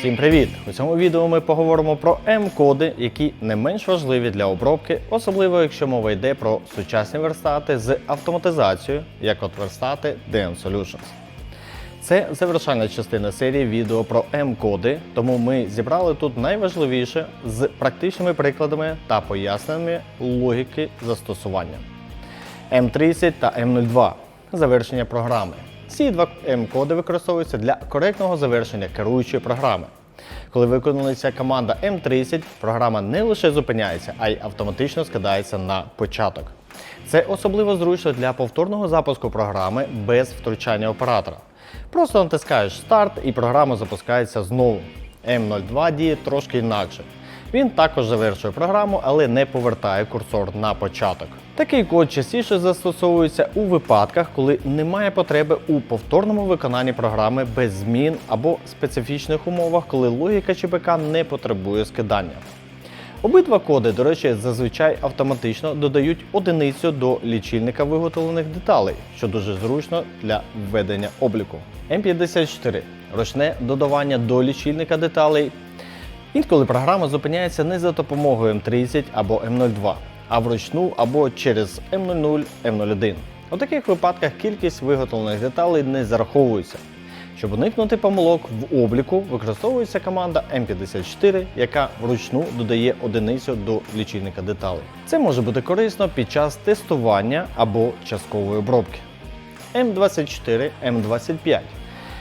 Всім привіт! У цьому відео ми поговоримо про М-коди, які не менш важливі для обробки, особливо якщо мова йде про сучасні верстати з автоматизацією, як от верстати DM Solutions. Це завершальна частина серії відео про М-коди, тому ми зібрали тут найважливіше з практичними прикладами та поясненнями логіки застосування. М30 та М02 завершення програми. Ці два М-коди використовуються для коректного завершення керуючої програми. Коли виконується команда М30, програма не лише зупиняється, а й автоматично скидається на початок. Це особливо зручно для повторного запуску програми без втручання оператора. Просто натискаєш старт і програма запускається знову. М02 діє трошки інакше. Він також завершує програму, але не повертає курсор на початок. Такий код частіше застосовується у випадках, коли немає потреби у повторному виконанні програми без змін або специфічних умовах, коли логіка ЧПК не потребує скидання. Обидва коди, до речі, зазвичай автоматично додають одиницю до лічильника виготовлених деталей, що дуже зручно для введення обліку. М54 ручне додавання до лічильника деталей. Інколи програма зупиняється не за допомогою М30 або М02, а вручну або через М00, М01. У таких випадках кількість виготовлених деталей не зараховується. Щоб уникнути помилок в обліку, використовується команда M54, яка вручну додає одиницю до лічильника деталей. Це може бути корисно під час тестування або часткової обробки. М24, М25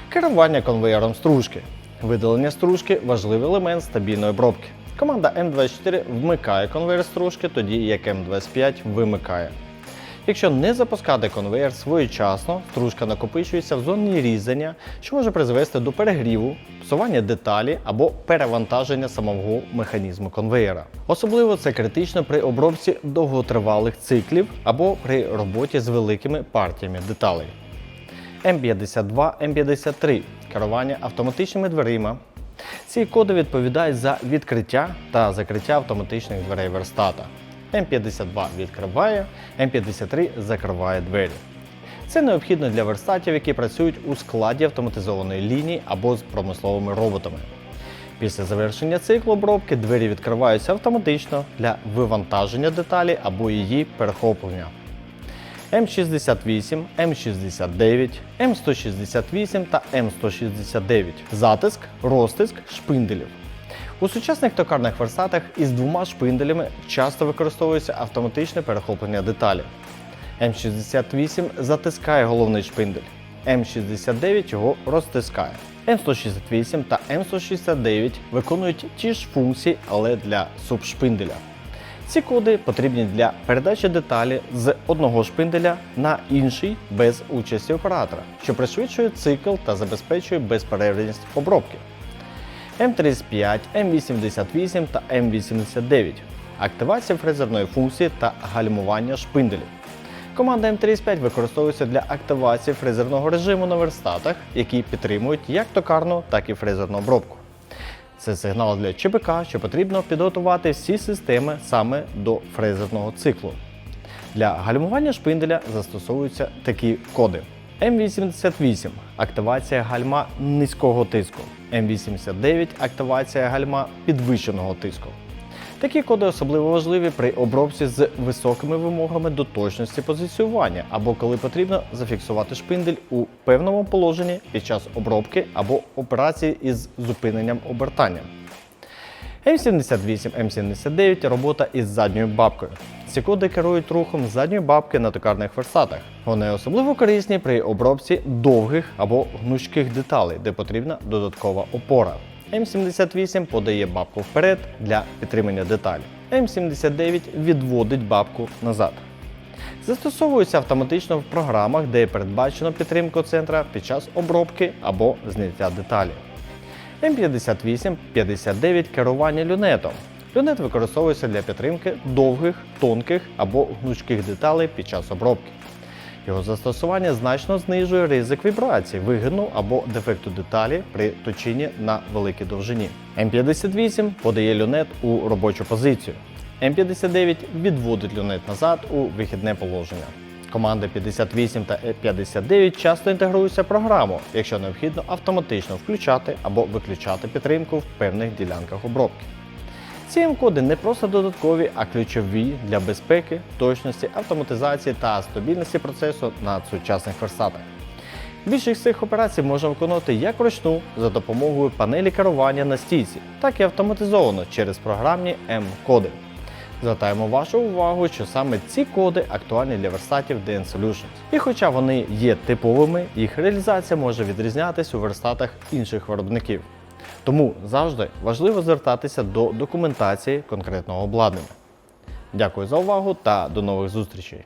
керування конвеєром стружки. Видалення стружки важливий елемент стабільної обробки. Команда М24 вмикає конвейер стружки, тоді як М25 вимикає. Якщо не запускати конвейер своєчасно, стружка накопичується в зоні різання, що може призвести до перегріву, псування деталі або перевантаження самого механізму конвейера. Особливо це критично при обробці довготривалих циклів або при роботі з великими партіями деталей. М52, М53 керування автоматичними дверима. Ці коди відповідають за відкриття та закриття автоматичних дверей верстата. М52 відкриває, М53 закриває двері. Це необхідно для верстатів, які працюють у складі автоматизованої лінії або з промисловими роботами. Після завершення циклу обробки двері відкриваються автоматично для вивантаження деталі або її перехоплення. М68, М69, М168 та М169. Затиск, розтиск шпинделів. У сучасних токарних верстатах із двома шпинделями часто використовується автоматичне перехоплення деталі. М68 затискає головний шпиндель, М69 його розтискає. М168 та М169 виконують ті ж функції, але для субшпинделя. Ці коди потрібні для передачі деталі з одного шпинделя на інший без участі оператора, що пришвидшує цикл та забезпечує безперервність обробки. М35, М88 та М89 активація фрезерної функції та гальмування шпинделів. Команда М35 використовується для активації фрезерного режиму на верстатах, які підтримують як токарну, так і фрезерну обробку. Це сигнал для ЧПК, що потрібно підготувати всі системи саме до фрезерного циклу. Для гальмування шпинделя застосовуються такі коди. М88 активація гальма низького тиску. М89 активація гальма підвищеного тиску. Такі коди особливо важливі при обробці з високими вимогами до точності позиціювання або коли потрібно зафіксувати шпиндель у певному положенні під час обробки або операції із зупиненням обертання. М78, М79 робота із задньою бабкою. Ці коди керують рухом задньої бабки на токарних верстатах. Вони особливо корисні при обробці довгих або гнучких деталей, де потрібна додаткова опора. М78 подає бабку вперед для підтримання деталі. М79 відводить бабку назад. Застосовується автоматично в програмах, де передбачено підтримку центра під час обробки або зняття деталі. М58 59 керування люнетом. Люнет використовується для підтримки довгих, тонких або гнучких деталей під час обробки. Його застосування значно знижує ризик вібрацій, вигину або дефекту деталі при точінні на великій довжині. М58 подає люнет у робочу позицію. М59 відводить люнет назад у вихідне положення. Команди 58 та 59 часто інтегруються в програму, якщо необхідно автоматично включати або виключати підтримку в певних ділянках обробки. Ці М-коди не просто додаткові, а ключові для безпеки, точності, автоматизації та стабільності процесу на сучасних верстатах. Більшість цих операцій можна виконувати як вручну за допомогою панелі керування на стійці, так і автоматизовано через програмні М-коди. Звертаємо вашу увагу, що саме ці коди актуальні для верстатів DN Solutions. І хоча вони є типовими, їх реалізація може відрізнятися у верстатах інших виробників. Тому завжди важливо звертатися до документації конкретного обладнання. Дякую за увагу та до нових зустрічей!